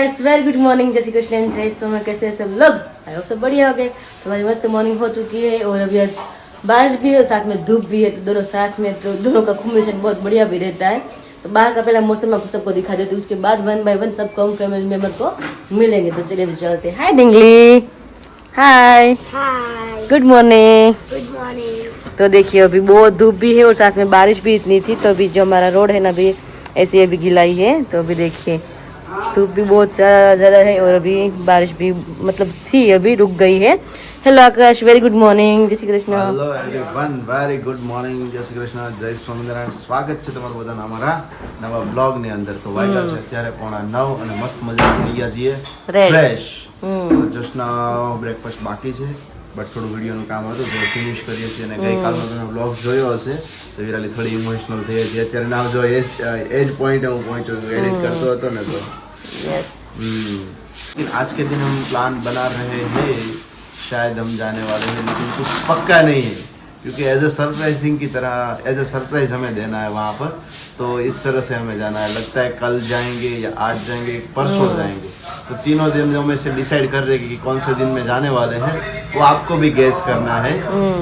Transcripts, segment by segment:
Friends very good morning Shri Krishna जय सोना कैसे हैं सब लोग? आई होप सब बढ़िया हो गए। तो हमारी मस्त मॉर्निंग हो चुकी है और अभी आज बारिश भी है साथ में धूप भी है तो दोनों साथ में तो दोनों का कॉम्बिनेशन बहुत बढ़िया भी रहता है। तो बाहर का पहला मौसम आपको सबको दिखा देते उसके बाद वन बाय वन सबको हम फैमिली मेंबर को मिलेंगे। तो चलिए चलते hi Dingli hi hi good morning good morning तो देखिए अभी बहुत धूप भी है और साथ में बारिश भी इतनी थी तो अभी जो हमारा रोड है ना अभी ऐसे अभी गिलाई है। तो अभी देखिए धूप भी बहुत ज़्यादा ज़्यादा है और अभी बारिश भी मतलब थी अभी रुक गई है hello Akash very good morning Jai Shri Krishna hello everyone very good morning Jai Shri Krishna જય સ્વામિનારાયણ સ્વાગત છે તમારું બધાના અમારા નવા બ્લોગની અંદર તો વાગ્યા છે અત્યારે પોણા નવ અને મસ્ત મજા થઈ ગયા છીએ Ready. ફ્રેશ હમ જસ્ટ બ્રેકફાસ્ટ બાકી છે બટ થોડું વિડીયોનું કામ હતું તો ફિનિશ કરીએ છીએ અને ગઈકાલનો તમે બ્લોગ જોયો હશે તો વિરાલી થોડી ઇમોશનલ થઈ હતી અત્યારે ના જો એ જ એ જ પોઈન્ટ હું પહોંચ્યો છું એડિટ કરતો હતો ને તો हम्म। लेकिन आज के दिन हम प्लान बना रहे हैं शायद हम जाने वाले हैं लेकिन कुछ पक्का नहीं है। क्योंकि एज अ सरप्राइजिंग की तरह एज अ सरप्राइज़ हमें देना है वहाँ पर तो इस तरह से हमें जाना है। लगता है कल जाएँगे या आज जाएँगे परसों जाएँगे। तो तीनों दिन जो में से डिसाइड कर रहे हैं कि कौन से दिन में जाने वाले हैं वो आपको भी गैस करना है।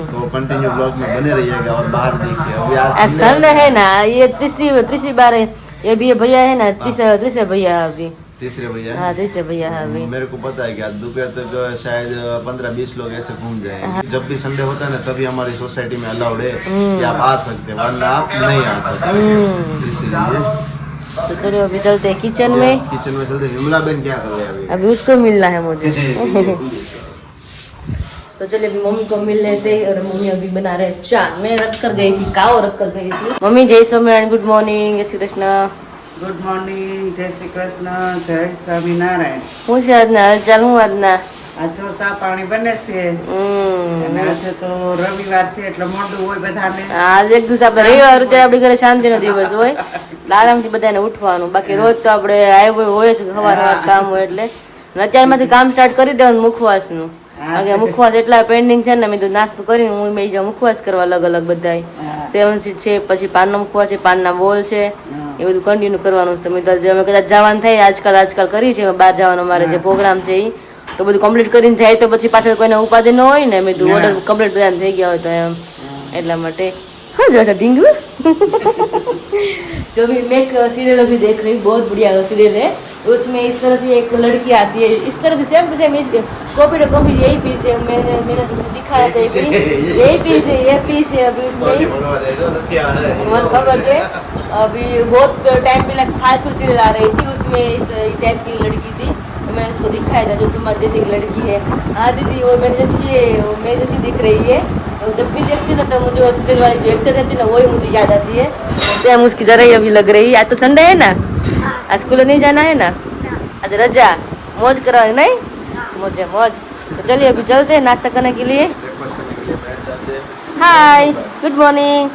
तो कंटिन्यू ब्लॉग में बने रहिएगा और बाहर देखिए। अभी आज आज संडे है ना ये तीसरी तीसरी बार है। ये भी भैया है ना तीसरे तीसरे भैया अभी। तीसरे भैया हाँ। तीसरे भैया है अभी। मेरे को पता है कि आज दोपहर तक तो शायद पंद्रह बीस लोग ऐसे घूम जाएँगे। जब भी संडे होता है ना तभी हमारी सोसाइटी में अलाउड है कि आप आ सकते हैं वरना आप नहीं आ सकते। इसलिए। तो चलो अभी चलते हैं किचन में। किचन में चलते विमला बहन क्या कर रहे हैं अभी? उसको मिलना है मुझे। तो चलिए अभी मम्मी को मिल लेते हैं और मम्मी अभी बना रहे हैं चाय मैं रख कर गई थी काओ रख कर गई थी। मम्मी जय स्वामीनारायण गुड मॉर्निंग जय श्री कृष्ण। ગુડ મોર્નિંગ જય શ્રી કૃષ્ણ જય સ્વામિનારાયણ. હું છે આજના હાલચાલ હું આજના આ જો ચા પાણી બને છે. અને આજે તો રવિવાર છે એટલે મોડું હોય બધાને. આજે એક દિવસ આપણે રવિવાર ત્યારે આપણી ઘરે શાંતિનો દિવસ હોય. આરામથી બધાને ઉઠવાનું. બાકી રોજ તો આપણે આવ્યો હોય જ સવાર સવાર કામ હોય એટલે. અત્યારમાંથી કામ સ્ટાર્ટ કરી દેવાનું મુખવાસનું. કારણ કે મુખવાસ એટલા પેન્ડિંગ છે ને મેં તો નાસ્તો કરીને હું મેં મુખવાસ કરવા અલગ અલગ બધાય. સેવન સીટ છે પછી પાનનો મુખવાસ છે પાનના બોલ છે. એ બધું કન્ટિન્યુ કરવાનું છે. તમે તો અમે કદાચ જવાનું થાય આજકાલ આજકાલ કરી છે. બહાર જવાનો મારે જે પ્રોગ્રામ છે એ તો બધું કમ્પ્લીટ કરીને જાય તો પછી પાછળ કોઈને ઉપાધિ ન હોય ને મેં ઓર્ડર કમ્પ્લીટ બધાને થઈ ગયા હોય તો એમ. એટલા માટે हाँ जो जैसा डिंगू जो भी मैं सीरियल uh, अभी देख रही हूँ बहुत बढ़िया सीरियल है। उसमें इस तरह से एक लड़की आती है इस तरह से सेम टू सेम इस कॉपी टू कॉपी यही पीस है मैंने मैंने तो दिखाया था कि यही पीस है यही पीस है अभी उसमें। खबर से अभी बहुत टाइम पे लग फालतू सीरियल आ रही थी उसमें इस टाइप की लड़की थी। मैंने उसको दिखाया था जो तुम्हारी जैसी एक लड़की है। हाँ दीदी वो मेरी जैसी है वो मेरी जैसी दिख रही है। तो जब भी देखती ना तो मुझे सीरियल वाली जो एक्टर रहती ना वही मुझे याद आती है। सेम उसकी तरह ही अभी लग रही है। आज तो संडे है ना? आज स्कूल नहीं जाना है ना? आज रजा मौज करा है। नहीं मौज मौज। तो चलिए अभी चलते हैं नाश्ता करने के लिए। ब्रेकफास्ट करने के लिए बैठ जाते हैं। हाय गुड मॉर्निंग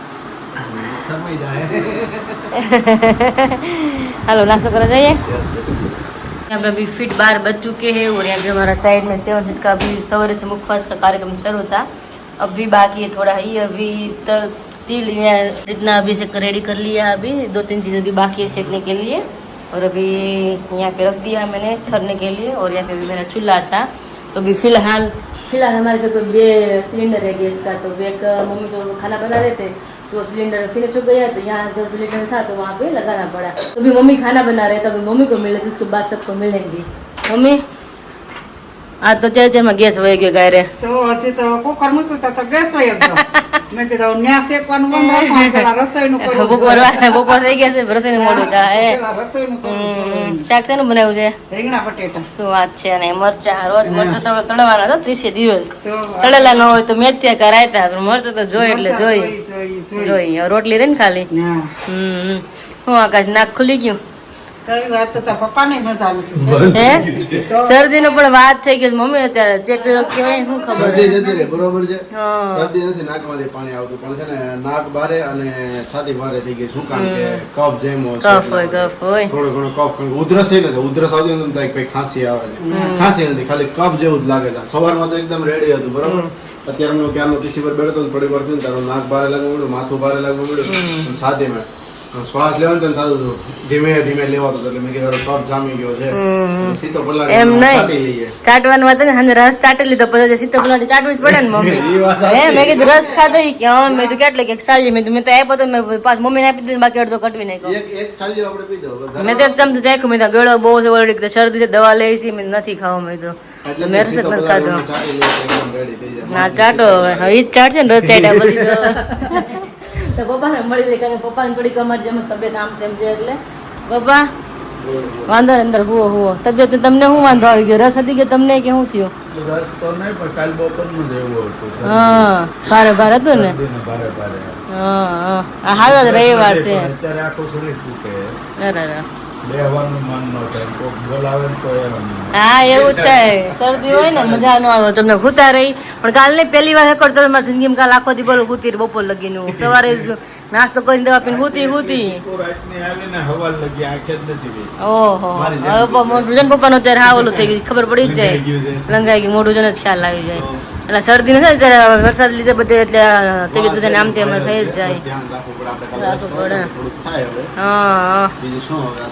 हेलो नाश्ता करा जाइए यहाँ पे अभी फिट बार बज चुके हैं और यहाँ पे हमारा साइड में सेवन का अभी सवेरे से मुखवास का कार्यक्रम शुरू था। अभी बाकी है थोड़ा ही, अभी तक तिल इतना अभी से रेडी कर लिया अभी, दो तीन चीज़ अभी बाकी है सेकने के लिए। और अभी यहाँ पे रख दिया मैंने ठरने के लिए और यहाँ पे भी मेरा चूल्हा था। तो अभी फ़िलहाल फ़िलहाल हमारे पे बे सिलेंडर है गैस का तो एक मम्मी जो खाना बना रहे थे तो वो सिलेंडर फिनिश हो गया तो यहाँ जो सिलेंडर था तो वहाँ पे लगाना पड़ा तो अभी मम्मी खाना बना रहे तो अभी मम्मी को मिले तो उसके बाद सबको मिलेंगे मम्मी आज तो चाहे में गैस वही गयो गाय रे તો હજી તો કુકર મૂક્યું તા તો ગેસ વયો ગયો મેં કીધું ન્યા શેકવાનું બંધ રાખવાનું પેલા રસોઈનું કરવું બપોર જોઈએ. બપોર થઈ ગયા છે રસોઈનું મોડું થાય પેલા રસોઈનું કરવું જોઈએ. હમ, શાક શેનું બનાવ્યું છે રીંગણા બટેટા શું વાત છે અને મરચા રોજ મરચા તો તળવાના હતો ત્રીસે દિવસ તો તળેલા ન હોય તો મેથિયા કરાયતા પણ મરચા તો જોઈ એટલે જોઈ જોઈ. રોટલી રહી ને. ખાલી હમ. હું આકાશ નાક ખુલી ગયું. પણ વાત થઈ ગઈ મમ્મી અત્યારે ચેપી રોગ કહેવાય શું ખબર જતી રહે બરોબર છે? શરદી નથી નાકમાંથી પાણી આવતું. પણ છે ને નાક બારે અને છાતી બારે થઈ ગઈ શું કારણ કે કફ જેમ હોય કફ હોય કફ હોય. થોડો ઘણો કફ કારણ ઉધરસ નથી. ઉધરસ આવતી નથી કે ખાંસી આવે છે. ખાંસી નથી ખાલી કફ જેવું જ લાગે છે. સવારમાં તો એકદમ રેડી હતું બરોબર? અત્યારે હું ક્યારનો પીસી પર બેઠો હતો ને થોડીક વાર થયું તારું નાક ભારે લાગવું પડ્યું માથું ભારે લાગવું પડ્યું અને છાતીમાં શ્વાસ લેવાનું તો થતું ધીમે ધીમે લેવાતો એટલે મેં કીધું તપ જામી ગયો છે. સીતો પલાડી એમ નહીં. ચાટવાનું વાત ને સાંજે રસ ચાટી લીધો પછી સીતો પલાડી ચાટવું જ પડે ને મમ્મી. એ હે મેં કીધું રસ ખાધો કે હા મેં તો કેટલે કે સાજી મેં મેં તો આપ્યો તો મેં પાછ મમ્મીને આપી દીધું બાકી અડધો કટવી નાખ્યો. એક એક ચાલ્યો આપણે પી દો મેં તો એકદમ તો ચાખ્યું મેં તો ગળો બહુ છે ઓલરેડી કે શરદી છે દવા લઈ છે મેં નથી ખાવા મેં તો એટલે મેં તો રસ જ સીધો નથી પલાળી ખાધો અમે ચાટી લઈએ એટલે એકદમ ready થઈ જાય. ના ચાટો. હવે હવે ચાટશે ને રોજ ચાટ્યા પછી તો. તો પપ્પાને મળી લે કારણ કે પપ્પાને થોડીક અમારી જેમ તબિયત આમ તેમ છે એટલે. પપ્પા વાંધો ને અંદર હુવો તબિયત તમને શું વાંધો આવી ગયો? રસ હતી કે તમને કે શું થયું? રસ તો નહીં પણ કાલ બપોરનું જ એવું હતું હા ભારે ભારે હતું ને? ભારે ભારે. હા હા. આ હાલ રવિવાર છે. અત્યારે આખું શરીર તૂટે અરે અરે. બેહવાનું મન ન થાય. કોક બોલાવે તો હા એવું જ થાય. શરદી હોય ને મજા ન આવે તમને ઘૂતા રહી. પણ કાલ નહીં પહેલી વાર હેકડ તો મારી જિંદગીમાં કાલ આખો દી બોલો રહી બપોર લગીનું સવારે નાસ્તો કરીને દવા પીને ઘૂતી ઘૂતી રાતની આવીને હવાલ લગી આંખે જ નથી ઓહો. હવે પપ્પા મોઢું છે ને અત્યારે હા ઓલું થઈ ગયું ખબર પડી જ જાય. છે. લંગાઈ ગયું મોઢું જન જ ખ્યાલ આવી જાય. એટલે શરદી નથી ત્યારે વરસાદ લીધે બધે એટલે તબિયત બધાને આમ તેમ થઈ જ જાય.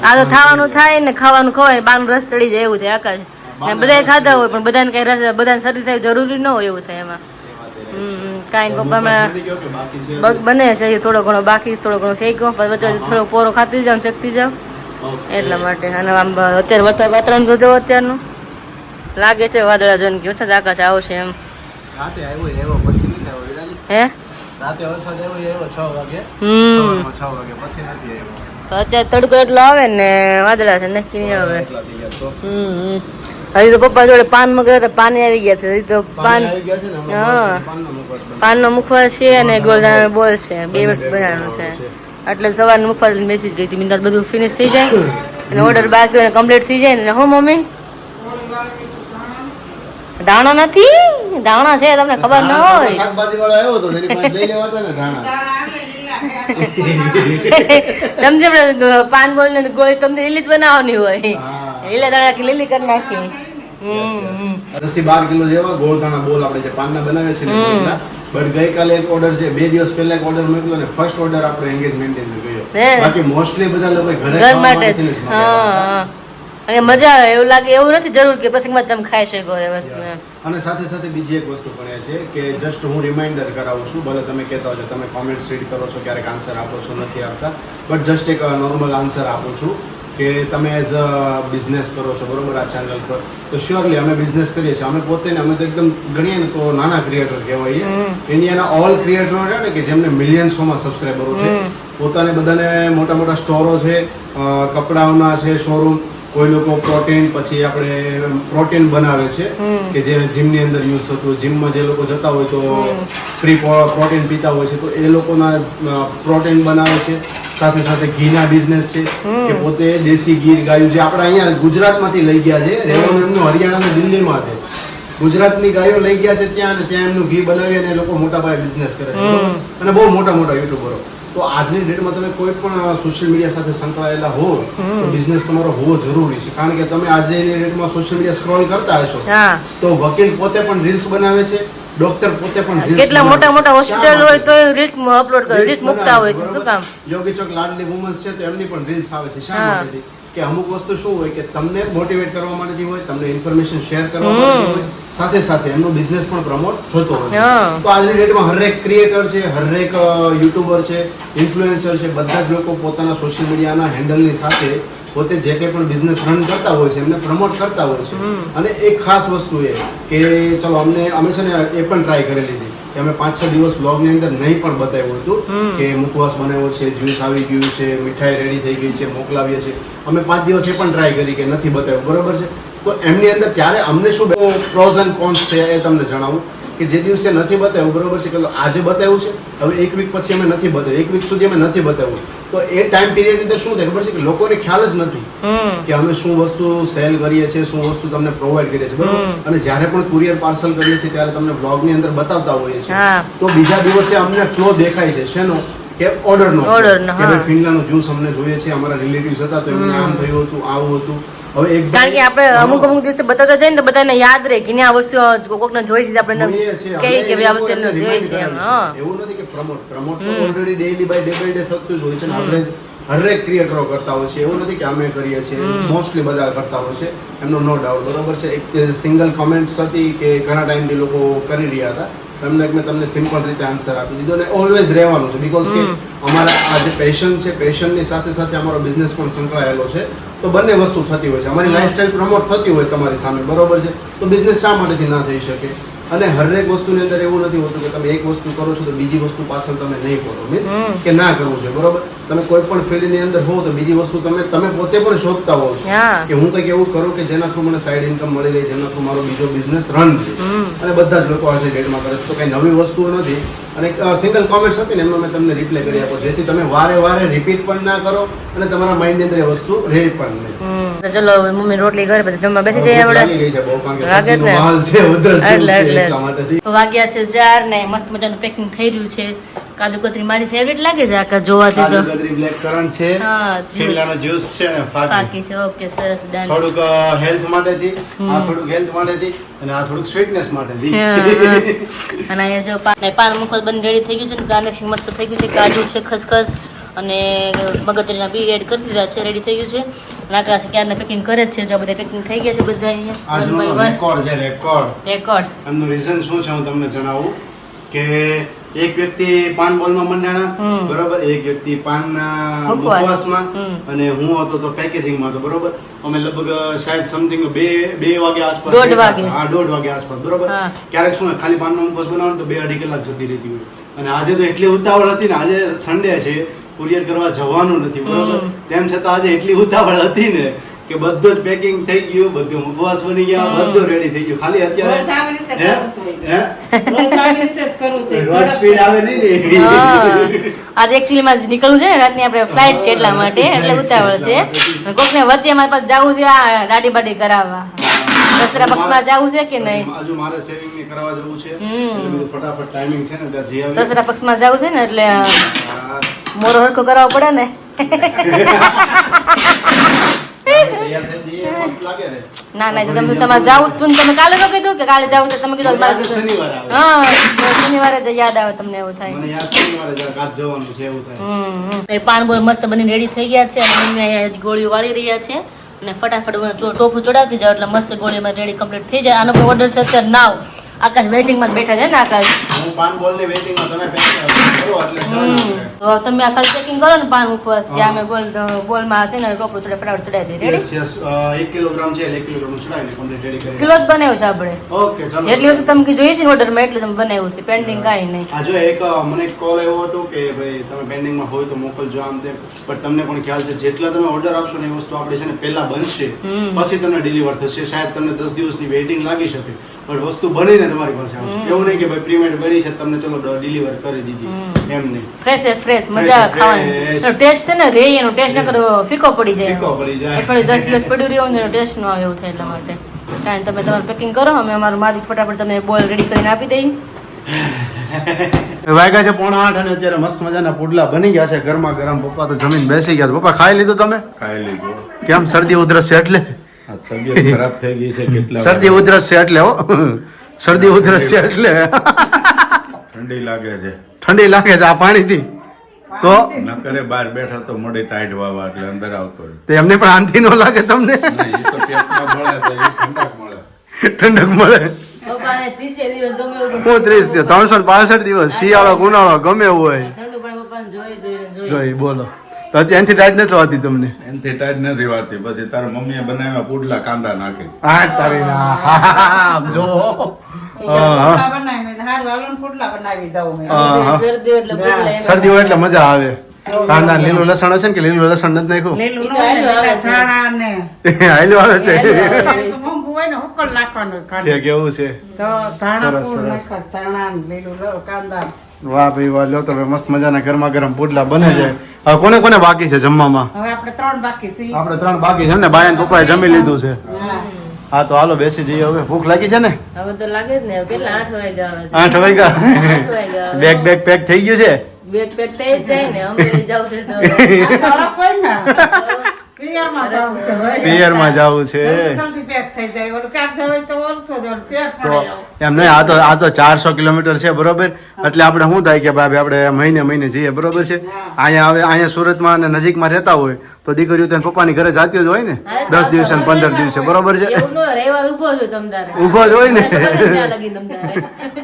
આ તો ખાવાનું થાય ને ખાવાનું ખવાય બાનું રસ ચડી જાય એવું થાય આકાશ. ને બધાય ખાધા હોય પણ બધાને કઈ રસ બધાને શરદી થાય જરૂરી ન હોય એવું થાય એમાં. હમ કાંઈ પપ્પા ગયો છે? બને છે થોડો ઘણો બાકી થોડો ઘણો શેકો વચ્ચે વચ્ચે થોડો પોરો ખાતી જાવ ચકતી જાવ એટલા માટે અને આમ અત્યારે વાતાવરણ જોજો અત્યારનું. લાગે છે વાદળા જોઈને કે વરસાદ આકાશ આવશે એમ. રાતે આવ્યો એવો પછી નથી આવ્યો વિરાલી. હે? રાતે વરસાદ આવ્યો એવો 6 વાગે. હમ. સવારમાં છ વાગે પછી નથી આવ્યો. તો અત્યારે તડકો એટલો આવે ને વાદળા છે નક્કી નહીં આવે. તો. હમ. હજી તો પપ્પા જોડે પાન મગર હતા પાન આવી ગયા છે હજી તો પાન પાન ને મુખવાસ છે અને ગોલદાણા બોલ છે બે વર્ષ બનાવવાનું છે. એટલે સવારનો મુખવાસ મેસેજ ગઈ હતી મિંદર બધું ફિનિશ થઈ જાય અને ઓર્ડર બાકી કમ્પ્લીટ થઈ જાય ને હો મમ્મી? દાણા નથી? દાણા છે તમને ખબર ન હોય. શાકભાજી વાળો આવ્યો હતો તેની પાસે લઈ લેવા ને ધાણા તમને આપણે પાન બોલ ને ગોળી તમને લીલી જ બનાવવાની હોય. લીલા દાણા કે લીલી કરી નાખી. દસથી બાર કિલો જેવા ગોળ ધાણા બોલ આપણે જે પાનના બનાવે છે ને બટ ગઈકાલે એક ઓર્ડર છે બે દિવસ પહેલા એક ઓર્ડર મોકલ્યો ને ફર્સ્ટ ઓર્ડર આપણે એંગેજમેન્ટ ગયો. બાકી મોસ્ટલી બધા લોકો ઘરે ઘર માટે. હા. અને મજા આવે એવું લાગે એવું નથી જરૂર કે પ્રસંગમાં તમે ખાઈ શકો એ વસ્તુ અને સાથે સાથે બીજી એક વસ્તુ પણ એ છે કે જસ્ટ હું રિમાઇન્ડર કરાવું છું ભલે તમે કહેતા હો છો તમે કોમેન્ટ્સ રીડ કરો છો ક્યારેક આન્સર આપો છો નથી આપતા બટ જસ્ટ એક નોર્મલ આન્સર આપું છું કે તમે એઝ અ બિઝનેસ કરો છો બરોબર આ ચેનલ પર તો શ્યોરલી અમે બિઝનેસ કરીએ છીએ. અમે પોતે ને અમે તો એકદમ ગણીએ ને તો નાના ક્રિએટર કહેવાય ઇન્ડિયાના ઓલ ક્રિએટરો છે ને કે જેમને મિલિયન્સોમાં સબસ્ક્રાઈબરો છે. પોતાને બધાને મોટા મોટા સ્ટોરો છે કપડાઓના છે શોરૂમ કોઈ લોકો પ્રોટીન પછી આપણે પ્રોટીન બનાવે છે કે જે જીમની અંદર યુઝ થતું જીમમાં જે લોકો જતા હોય તો ફ્રી પ્રોટીન પીતા હોય છે તો એ લોકોના પ્રોટીન બનાવે છે. સાથે સાથે ઘીના બિઝનેસ છે કે પોતે દેશી ગીર ગાયું જે આપણે અહીંયા ગુજરાતમાંથી લઈ ગયા છે રહેવાનું એમનું હરિયાણા અને દિલ્હીમાં છે. ગુજરાતની ગાયો લઈ ગયા છે ત્યાં અને ત્યાં એમનું ઘી બનાવી અને લોકો મોટા પાયે બિઝનેસ કરે છે. અને બહુ મોટા મોટા યુટ્યુબરો તો આજની ડેટમાં તમે કોઈ પણ સોશિયલ મીડિયા સાથે સંકળાયેલા હો તો બિઝનેસ તમારો હોવો જરૂરી છે. કારણ કે તમે આજની ડેટમાં સોશિયલ મીડિયા સ્ક્રોલ કરતા હશો તો વકીલ પોતે પણ રીલ્સ બનાવે છે ડોક્ટર પોતે પણ કેટલા મોટા મોટા હોસ્પિટલ હોય તો રીલ્સ અપલોડ કરે રીલ્સ મુકતા હોય છે શું કામ? યોગી ચોક લાડલી વુમન્સ છે તો એમની પણ રીલ્સ આવે છે. શા હા. કે અમુક વસ્તુ શું હોય કે તમને મોટિવેટ કરવા માટેથી હોય તમને ઇન્ફોર્મેશન શેર કરવા હોય સાથે સાથે એમનો બિઝનેસ પણ પ્રમોટ થતો હોય તો આજની ડેટમાં હરેક ક્રિએટર છે હરેક યુટ્યુબર છે ઇન્ફ્લુએન્સર છે બધા જ લોકો પોતાના સોશિયલ મીડિયાના હેન્ડલની સાથે પોતે જે કંઈ પણ બિઝનેસ રન કરતા હોય છે એમને પ્રમોટ કરતા હોય છે. અને એક ખાસ વસ્તુ એ કે ચલો અમને અમે છે ને એ પણ ટ્રાય કરેલી હતી કે અમે પાંચ છ દિવસ બ્લોગની અંદર નહીં પણ બતાવ્યું હતું કે મુખવાસ બનાવ્યો છે જ્યુસ આવી ગયું છે મીઠાઈ રેડી થઈ ગઈ છે મોકલાવીએ છીએ. અમે પાંચ દિવસ એ પણ ટ્રાય કરી કે નથી બતાવ્યું. બરોબર છે? તો એમની અંદર ત્યારે અમને શું પ્રોઝ એન્ડ કોન્સ છે એ તમને જણાવું કે જે દિવસે નથી બતાવ્યું બરોબર છે? કે આજે બતાવ્યું છે હવે એક વીક પછી અમે નથી બતાવ્યું. એક વીક સુધી અમે નથી બતાવ્યું. તો એ ટાઈમ પીરિયડની અંદર શું થાય? ખબર છે કે લોકોને ખ્યાલ જ નથી કે અમે શું વસ્તુ સેલ કરીએ છીએ શું વસ્તુ તમને પ્રોવાઈડ કરીએ છીએ બરોબર? અને જ્યારે પણ કુરિયર પાર્સલ કરીએ છીએ ત્યારે તમને બ્લોગની અંદર બતાવતા હોઈએ છીએ. તો બીજા દિવસે અમને ફ્લો દેખાય છે શેનો? કે ઓર્ડરનો Order નો, કે. ભાઈ જ્યુસ અમને જોઈએ છે અમારા રિલેટિવ્સ હતા તો એમને આમ થયું હતું આવું હતું. કારણ કે આપણે અમુક અમુક દિવસે બતાતા જઈએ ને તો બધાને યાદ રહે કે આ વસ્તુ કોકને જોઈ છે આપણે કે ભાઈ આ વસ્તુ એમને જોઈ છે એમ. એવું નથી કે પ્રમોટ પ્રમોટ તો already daily by day by day થતું જ હોય છે આપણે હરેક ક્રિએટરો કરતા હોય છે એવું નથી કે અમે કરીએ છીએ. મોસ્ટલી બધા કરતા હોય છે. એમનો નો ડાઉટ બરોબર છે? એક સિંગલ કોમેન્ટ્સ હતી કે ઘણા ટાઈમથી લોકો કરી રહ્યા હતા. તમને મેં તમને સિમ્પલ રીતે આન્સર આપી દીધો ને ઓલવેઝ રહેવાનું છે બીકોઝ કે અમારા આ જે પેશન છે પેશનની સાથે સાથે અમારો બિઝનેસ પણ સંકળાયેલો છે. તો બંને વસ્તુ થતી હોય છે. અમારી લાઈફસ્ટાઈલ પ્રમોટ થતી હોય તમારી સામે બરોબર છે? તો બિઝનેસ શા માટેથી ના થઈ શકે? અને હરેક વસ્તુની અંદર એવું નથી હોતું કે તમે એક વસ્તુ કરો છો તો બીજી વસ્તુ પાછળ તમે નહીં કરો મીન્સ કે ના કરવું છે બરોબર? તમે કોઈ પણ ફિલ્ડની અંદર હો તો બીજી વસ્તુ તમે તમે પોતે પણ શોધતા હોવ છો કે હું કંઈક એવું કરું કે જેના થ્રુ મને સાઈડ ઇન્કમ મળી રહે જેના થ્રુ મારો બીજો બિઝનેસ રન થાય અને બધા જ લોકો આજે ડેટમાં કરે છે. તો કઈ નવી વસ્તુઓ નથી. અને સિંગલ કોમેન્ટ્સ હતી ને એમનો મેં તમને રિપ્લાય કરી આપો. જેથી તમે વારે વારે રિપીટ પણ ના કરો અને તમારા માઇન્ડની અંદર એ વસ્તુ રહે પણ નહીં. ચલો મમ્મી રોટલી કરે પછી જમવા બેસી જઈએ આપણે. વાગ્યા છે ચાર ને મસ્ત મજાનું પેકિંગ થઈ રહ્યું છે. કાજુ કતરી મારી ફેવરેટ લાગે છે આખા જોવાથી તો. કાજુ કતરી બ્લેક કરન્ટ છે હા, juice. જ્યુસ છે ને ફાકી. છે ઓકે સરસ ડન થોડુંક હેલ્થ માટેથી આ થોડુંક હેલ્થ માટેથી અને આ થોડુંક સ્વીટનેસ માટેથી. અને અહીંયા જો પાન પાન મુખવાસ બંધ રેડી થઈ ગયું છે ને ગાર્નિશિંગ મસ્ત થઈ ગયું છે કાજુ છે ખસખસ અને મગતરીના બી એડ કરી દીધા છે રેડી થઈ ગયું છે. અને આકાશ ક્યારના પેકિંગ કરે છે જો બધા પેકિંગ થઈ ગયા છે બધા અહીંયા. આજનો રેકોર્ડ છે રેકોર્ડ રેકોર્ડ એમનું રીઝન શું છે હું તમને જણાવું કે એક વ્યક્તિ પાન બોલમાં મંડાણા બરોબર? એક વ્યક્તિ પાનના હમ. અને હું હતો તો પેકેજિંગમાં હતો બરોબર? અમે લગભગ શાયદ સમથિંગ બે બે વાગે આસપાસ દોઢ વાગે. હા દોઢ વાગે આસપાસ બરોબર? ક્યારેક શું ખાલી પાનનો ઉપવાસ બનાવો ને તો બે અઢી કલાક જતી રહેતી હોય. અને આજે તો એટલી ઉતાવળ હતી ને આજે સન્ડે છે કુરિયર કરવા જવાનું નથી બરોબર? તેમ છતાં આજે એટલી ઉતાવળ હતી ને કે બધું જ પેકિંગ થઈ ગયું બધું ઉપવાસ બની ગયા બધું રેડી થઈ ગયું. ખાલી અત્યારે? કરવું જ કરવું આજે એકચ્યુઅલી માં નીકળવું છે રાતની આપણે ફ્લાઇટ છે એટલા માટે એટલે ઉતાવળ છે. અને કોકને વચ્ચે મારી પાસે જવું છે આ દાઢી બાડી કરાવવા. દસરા પક્ષમાં જવું છે કે નહીં? આજુ મારે સેવિંગ ને કરવા જવું છે. હમ. એટલે બધું ફટાફટ ટાઈમિંગ છે ને ત્યાં જઈ દસરા પક્ષમાં જવું છે ને એટલે મોરો હરખો કરાવવો પડે ને તૈયાર થઈ જઈએ મસ્ત લાગે ને ના તમે તમારે જાવું તું તમે કાલે ન કીધું કે કાલે જાવું તો તમે કીધું મારે હા શનિવારે જ યાદ આવે તમને એવું થાય. એ પાન બોલ મસ્ત બની રેડી થઈ ગયા છે. અને મમ્મી ગોળીઓ વાળી રહ્યા છે. અને ફટાફટ ટોપુ ચડાવતી જાવ એટલે મસ્ત ગોળીમાં રેડી કમ્પ્લીટ થઈ જાય. આનો ઓર્ડર છે અત્યારે નાવ આકાશ વેઇટિંગમાં બેઠા છે ને આકાશ. હું પાન બોલની તમે કરો એટલે તો તમે આ ખાલી ચેકિંગ કરો ને પાન ઉપવાસ જ્યાં અમે ગોલ બોલમાં છે ને ટોપું થોડે ફટાફટ ચડાવી દઈએ રેડી. એક કિલોગ્રામ છે એક કિલોગ્રામ ચડાવીને કરી કિલો જ બનાવ્યો છે આપણે. ઓકે ચાલો. જેટલી વસ્તુ તમે જોઈએ છે ઓર્ડરમાં એટલું તમે બનાવ્યું છે પેન્ડિંગ કાંઈ નહીં. આ જો એક મને કોલ આવ્યો હતો કે ભાઈ તમે પેન્ડિંગમાં હોય તો મોકલજો આમ તેમ. પણ તમને પણ ખ્યાલ છે જેટલા તમે ઓર્ડર આપશો ને એ વસ્તુ આપણે છે ને પહેલા બનશે. પછી તમને ડિલિવર થશે. શાયદ તમને દસ દિવસની વેઇટિંગ લાગી શકે. પણ વસ્તુ બનીને તમારી પાસે આવશે. એવું નહીં કે ભાઈ પ્રીમેડ બની છે તમને ચલો ડિલિવર કરી દીધી. એમ નહીં. ફ્રેશ એ ફ્રેશ મજા ખાવાની. ટેસ્ટ છે ને રે એનો ટેસ્ટ ન કરો ફીકો પડી જાય. ફીકો પડી જાય. એટલે દસ દિવસ પડ્યું રહ્યો ને ટેસ્ટ નો આવે એવું થાય એટલા માટે. કાંઈ તમે તમારું પેકિંગ કરો અમે અમારું માલિક ફટાફટ તમે બોલ રેડી કરીને આપી દઈએ વાગ્યા છે પોણા આઠ અને અત્યારે મસ્ત મજાના પુડલા બની ગયા છે. ગરમા ગરમ પપ્પા તો જમીન બેસી ગયા છે. પપ્પા ખાઈ લીધું તમે? ખાઈ લીધું. કેમ શરદી ઉધરસ છે એટલે? તબિયત ખરાબ થઈ ગઈ છે કેટલા શરદી ઉધરસ છે એટલે હો. શરદી ઉધરસ છે એટલે. ઠંડી લાગે છે. ઠંડી લાગે છે આ પાણીથી. તો નકરે બહાર બેઠા તો મોડી ટાઈટ વાવા એટલે અંદર આવતો. તે એમને પણ આંધી ન લાગે તમને? નહીં, એ તો પેટમાં મળે તો એ ઠંડક મળે. હું ત્રીસ દિવસ ત્રણસો પાસઠ દિવસ શિયાળો ઉનાળો ગમે હોય. ઠંડુ પાણી પપ્પાને જોઈ જોઈને જોઈ. જોઈ બોલો. તો ત્યાંથી ટાઈટ નથી વાતી તમને? એનથી ટાઈટ નથી વાતી પછી તારા મમ્મીએ બનાવ્યા પુડલા કાંદા નાખે. હા તારી ના. જો. શરદી હોય એટલે મજા આવે. કાંદા લીલું લસણ હશે ને કે લીલું લસણ નથી નાખ્યું? હાલ્યું આવે છે. આવે છે. સરસ, સરસ. કાંદા. વાહ ભાઈ વાહ લો તમે મસ્ત મજાના ગરમા ગરમ પુડલા બને છે. હવે કોને કોને બાકી છે જમવામાં? હવે આપણે ત્રણ બાકી છે. આપણે ત્રણ બાકી છે ને બાયન પપ્પાએ જમી લીધું છે. હા. તો હાલો બેસી જઈએ હવે. ભૂખ લાગી છે ને? હવે તો લાગે જ ને કેટલા આઠ વાગ્યા આઠ વાગ્યા. બેગ બેગ પેક થઈ ગયું છે? બેગ પેક થઈ જાય ને અમે જાવ છે તો. કોઈ ને. પિયરમાં જવું છે ભાઈ. જવું છે. જલ્દી જલ્દી પેક થઈ જાય. ઓલું ક્યાંક જવું તો. એમ નહીં આ તો આ તો ચારસો કિલોમીટર છે બરોબર? એટલે આપણે શું થાય કે ભાઈ આપણે મહિને મહિને જઈએ બરોબર છે? અહીંયા આવે અહીંયા સુરતમાં અને નજીકમાં રહેતા હોય તો દીકરીઓ ત્યાં પપ્પાની ઘરે જાતી જ હોય ને? દસ દિવસે ને પંદર દિવસે બરોબર છે? ઊભો જ હોય ને?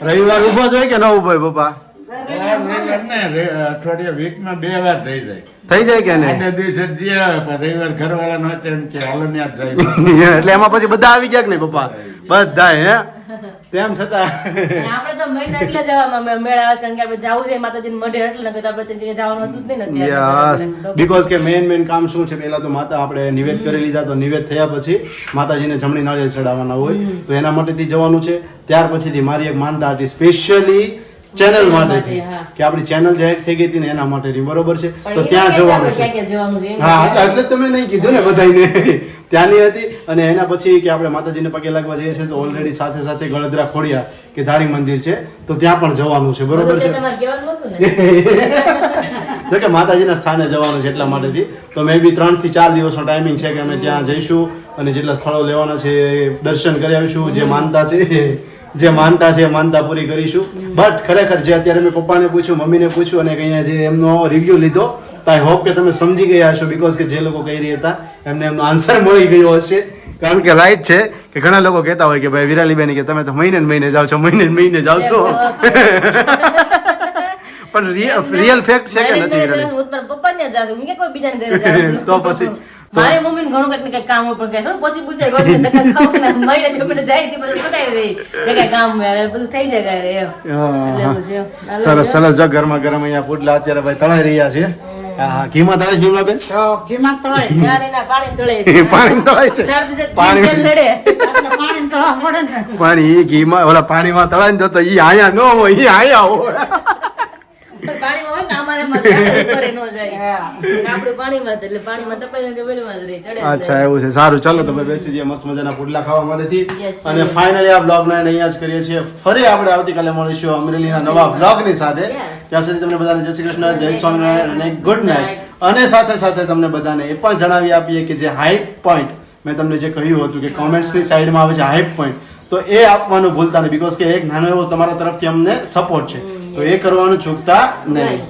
રવિવાર ઊભો જ હોય કે ન ઊભો હોય પપ્પા? અઠવાડિયા વીકમાં બે વાર થઈ જાય. થઈ જાય કે નહીં? આટલા દિવસે જઈએ પણ રવિવાર ઘરવાળા નો એમ કે હાલો ને આજ જાય એટલે એમાં પછી બધા આવી ગયા કે નહીં પપ્પા? બધા હે? તેમ છતાં આપણે તો મહિના એટલે જવામાં મે- મેળ આવે કારણ કે આપણે જવું છે માતાજીને મઢે એટલે નકર આપણે ત્યાં જવાનું હતું જ નહીં યસ. બીકોઝ કે મેન મેન કામ શું છે? પહેલા તો માતા આપણે નિવેદ કરી લીધા તો નિવેદ થયા પછી માતાજીને જમણી નાળિયેર ચડાવવાના હોય. તો એના માટેથી જવાનું છે. ત્યાર પછીથી મારી એક માનતા હતી. સ્પેશિયલી ચેનલ માટે કે આપણી ચેનલ જાહેર થઈ ગઈ હતી ને એના માટે બરોબર છે તો ત્યાં જવાનું છે. હા એટલે તમે નહીં કીધું ને બધાને ત્યાંની હતી અને એના પછી કે આપણે માતાજીને પગે લાગવા જઈએ છીએ તો ઓલરેડી સાથે સાથે ગળદરા ખોડિયા કે ધારી મંદિર છે તો ત્યાં પણ જવાનું છે. બરોબર છે? જો કે માતાજીના સ્થાને જવાનું છે એટલા માટેથી તો મે બી ત્રણથી ચાર દિવસનો ટાઈમિંગ છે કે અમે ત્યાં જઈશું અને જેટલા સ્થળો લેવાના છે દર્શન કરી આવીશું જે માનતા છે. જે માનતા છે માનતા પૂરી કરીશું. બટ ખરેખર જે અત્યારે મેં પપ્પાને પૂછ્યું મમ્મીને પૂછ્યું અને અહીંયા જે એમનો રિવ્યુ લીધો તો આઈ હોપ કે તમે સમજી ગયા હશો બીકોઝ કે જે લોકો કહી રહ્યા હતા એમને એમનો આન્સર મળી ગયો હશે. કારણ કે રાઈટ છે કે ઘણા લોકો કહેતા હોય કે ભાઈ વિરાલીબેન કે તમે તો મહિને મહિને જાઓ છો મહિને મહિને જાઓ છો. પણ રિયલ ફેક્ટ છે કે નથી વિરાલી? તો પછી? મારી મમ્મીને ઘણું કંઈક કંઈક કામ હોય પણ કંઈ પછી પૂછે, રોજને ધક્કા ખાવ ને? મહિને બે મને જાય તે બધું પતાવી દે. કે કઈ કામ હોય, બધું થઈ જાય ઘરે એમ. સરસ જો. સરસ. જો ગરમા ગરમ અહીંયા પુડલા અત્યારે ભાઈ તળાઈ રહ્યા છે. ઘીમાં તળાઈ જીવલા બેન તો તળાય. પાણી તળે તળાય છે. પાણી- ઘીમાં ઓલા પાણીમાં તળાય ને તો ઈ આયા ન હોય ઈ આયા હોય. અચ્છા એવું છે. સારું ચાલો તમે બેસી જઈએ મસ્ત મજાના પુડલા ખાવા માટેથી અને. ફાઇનલી આ બ્લોગ ને અહીંયા જ કરીએ છીએ. ફરી આપણે આવતીકાલે મળીશું અમરેલીના નવા બ્લોગની સાથે. ત્યાં સુધી તમને બધાને જય શ્રી કૃષ્ણ જય સ્વામિનારાયણ અને ગુડ નાઇટ અને સાથે સાથે તમને બધાને એ પણ જણાવી આપીએ કે જે હાઈપ પોઈન્ટ મેં તમને જે કહ્યું હતું કે કોમેન્ટ્સની સાઈડમાં આવે છે હાઈપ પોઈન્ટ તો એ આપવાનું ભૂલતા નહીં બીકોઝ કે એક નાનો એવો તમારા તરફથી અમને સપોર્ટ છે. તો એ કરવાનું ચૂકતા નહીં.